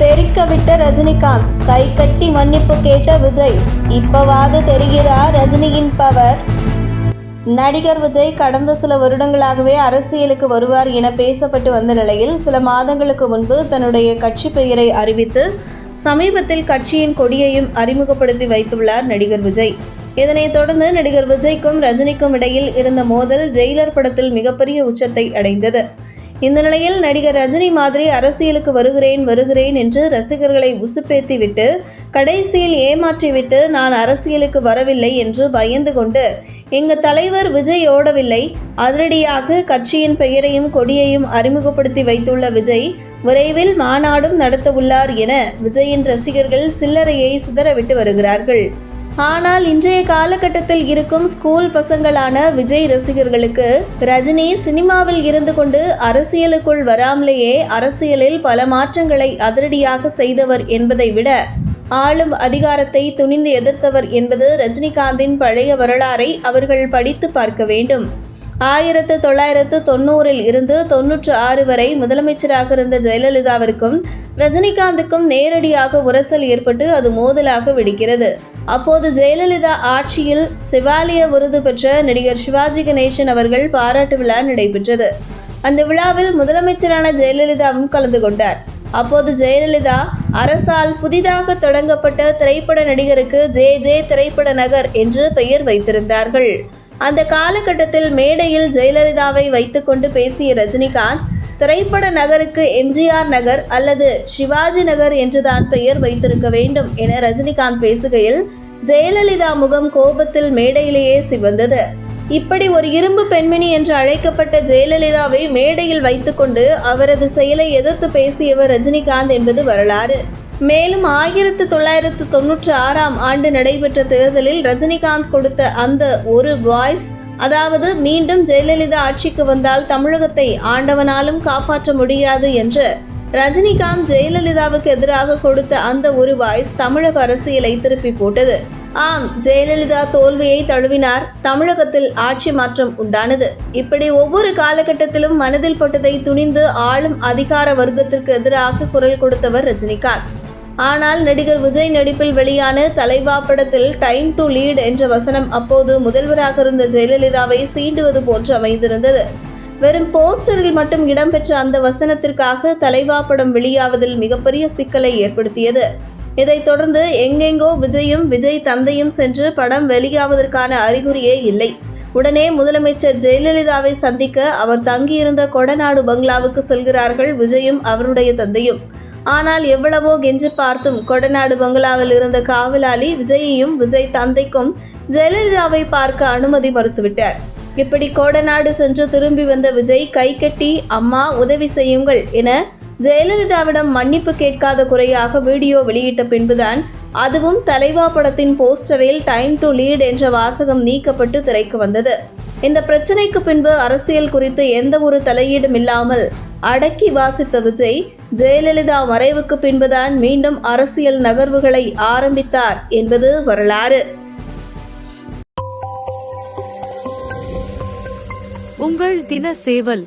தெரிக்க விட்ட ரஜினிகாந்த். கை கட்டி மன்னிப்பு கேட்ட விஜய் இப்பவாது தெரிகிறார் ரஜினியின் பவர். நடிகர் விஜய் கடந்த சில வருடங்களாகவே அரசியலுக்கு வருவார் என பேசப்பட்டு வந்த நிலையில் சில மாதங்களுக்கு முன்பு தன்னுடைய கட்சி பெயரை அறிவித்து சமீபத்தில் கட்சியின் கொடியையும் அறிமுகப்படுத்தி வைத்துள்ளார் நடிகர் விஜய். இதனைத் தொடர்ந்து நடிகர் விஜய்க்கும் ரஜினிக்கும் இடையில் இருந்த மோதல் ஜெயிலர் படத்தில் மிகப்பெரிய உச்சத்தை அடைந்தது. இந்த நிலையில் நடிகர் ரஜினி மாதிரி அரசியலுக்கு வருகிறேன் வருகிறேன் என்று ரசிகர்களை உசுப்பேத்திவிட்டு கடைசியில் ஏமாற்றிவிட்டு நான் அரசியலுக்கு வரவில்லை என்று பயந்து கொண்டு எங்க தலைவர் விஜய் ஓடவில்லை. அதிரடியாக கட்சியின் பெயரையும் கொடியையும் அறிமுகப்படுத்தி வைத்துள்ள விஜய் விரைவில் மாநாடும் நடத்தவுள்ளார் என விஜயின் ரசிகர்கள் சில்லறையை சிதறவிட்டு வருகிறார்கள். ஆனால் இன்றைய காலகட்டத்தில் இருக்கும் ஸ்கூல் பசங்களான விஜய் ரசிகர்களுக்கு ரஜினி சினிமாவில் இருந்து கொண்டு அரசியலுக்குள் வராமலேயே அரசியலில் பல மாற்றங்களை அதிரடியாக செய்தவர் என்பதை விட ஆளும் அதிகாரத்தை துணிந்து எதிர்த்தவர் என்பது ரஜினிகாந்தின் பழைய வரலாறை அவர்கள் படித்து பார்க்க வேண்டும். ஆயிரத்து தொள்ளாயிரத்து தொண்ணூறில் இருந்து தொன்னூற்று ஆறு வரை முதலமைச்சராக இருந்த ஜெயலலிதாவிற்கும் ரஜினிகாந்துக்கும் நேரடியாக உரசல் ஏற்பட்டு அது மோதலாக வெடிக்கிறது. அப்போது ஜெயலலிதா ஆட்சியில் சிவாலய விருது பெற்ற நடிகர் சிவாஜி கணேசன் அவர்கள் பாராட்டு விழா நடைபெற்றது. அந்த விழாவில் முதலமைச்சரான ஜெயலலிதாவும் கலந்து கொண்டார். அப்போது ஜெயலலிதா அரசால் புதிதாக தொடங்கப்பட்ட திரைப்பட நடிகருக்கு ஜே ஜே திரைப்பட நகர் என்று பெயர் வைத்திருந்தார்கள். அந்த காலகட்டத்தில் மேடையில் ஜெயலலிதாவை வைத்துக்கொண்டு பேசிய ரஜினிகாந்த் திரைப்பட நகருக்கு எம்ஜிஆர் நகர் அல்லது சிவாஜி நகர் என்றுதான் பெயர் வைத்திருக்க வேண்டும் என ரஜினிகாந்த் பேசுகையில் ஜெயலலிதா முகம் கோபத்தில் மேடையிலேயே சிவந்தது. இப்படி ஒரு இரும்பு பெண்மணி என்று அழைக்கப்பட்ட ஜெயலலிதாவை மேடையில் வைத்துக்கொண்டு அவரது செயலை எதிர்த்து பேசியவர் ரஜினிகாந்த் என்பது வரலாறு. மேலும் ஆயிரத்து தொள்ளாயிரத்து தொன்னூற்றி ஆறாம் ஆண்டு நடைபெற்ற தேர்தலில் ரஜினிகாந்த் கொடுத்த அந்த ஒரு வாய்ஸ் அதாவது மீண்டும் ஜெயலலிதா ஆட்சிக்கு வந்தால் தமிழகத்தை ஆண்டவனாலும் காப்பாற்ற முடியாது என்று ரஜினிகாந்த் ஜெயலலிதாவுக்கு எதிராக கொடுத்த அந்த ஒரு வாய்ஸ் தமிழக அரசியலை திருப்பி போட்டது. ஆம் ஜெயலலிதா தோல்வியை தழுவினார். தமிழகத்தில் ஆட்சி மாற்றம் உண்டானது. இப்படி ஒவ்வொரு காலகட்டத்திலும் மனதில் பட்டதை துணிந்து ஆளும் அதிகார வர்க்கத்திற்கு எதிராக குரல் கொடுத்தவர் ரஜினிகாந்த். ஆனால் நடிகர் விஜய் நடிப்பில் வெளியான தலைவா படத்தில் டைம் டு லீட் என்ற வசனம் அப்போது முதல்வராக இருந்த ஜெயலலிதாவை சீண்டுவது போன்று அமைந்திருந்தது. வெறும் போஸ்டரில் மட்டும் இடம்பெற்ற அந்த வசனத்திற்காக தலைவா படம் வெளியாவதில் மிகப்பெரிய சிக்கலை ஏற்படுத்தியது. இதைத் தொடர்ந்து எங்கெங்கோ விஜயும் விஜய் தந்தையும் சென்று படம் வெளியாவதற்கான அறிகுறியே இல்லை. உடனே முதலமைச்சர் ஜெயலலிதாவை சந்திக்க அவர் தங்கியிருந்த கொடநாடு பங்களாவுக்கு செல்கிறார்கள் விஜயும் அவருடைய தந்தையும். ஆனால் எவ்வளவோ கெஞ்சி பார்த்தும் கொடநாடு பங்களாவில் இருந்த காவலாளி விஜயையும் விஜய் தந்தைக்கும் ஜெயலலிதாவை பார்க்க அனுமதி மறுத்துவிட்டார். இப்படி கோடநாடு சென்று திரும்பி வந்த விஜய் கை கட்டி அம்மா உதவி செய்யுங்கள் என ஜெயலலிதாவிடம் மன்னிப்பு கேட்காத குறையாக வீடியோ வெளியிட்ட பின்புதான் அதுவும் தலைவா படத்தின் போஸ்டரில் டைம் டு லீட் என்ற வாசகம் நீக்கப்பட்டு திரைக்கு வந்தது. இந்த பிரச்சனைக்கு பின்பு அரசியல் குறித்து எந்த ஒரு தலையீடும் இல்லாமல் அடக்கி வாசித்த விஜய் ஜெயலலிதா மறைவுக்கு பின்புதான் மீண்டும் அரசியல் நகர்வுகளை ஆரம்பித்தார் என்பது வரலாறு. உங்கள் தின சேவல்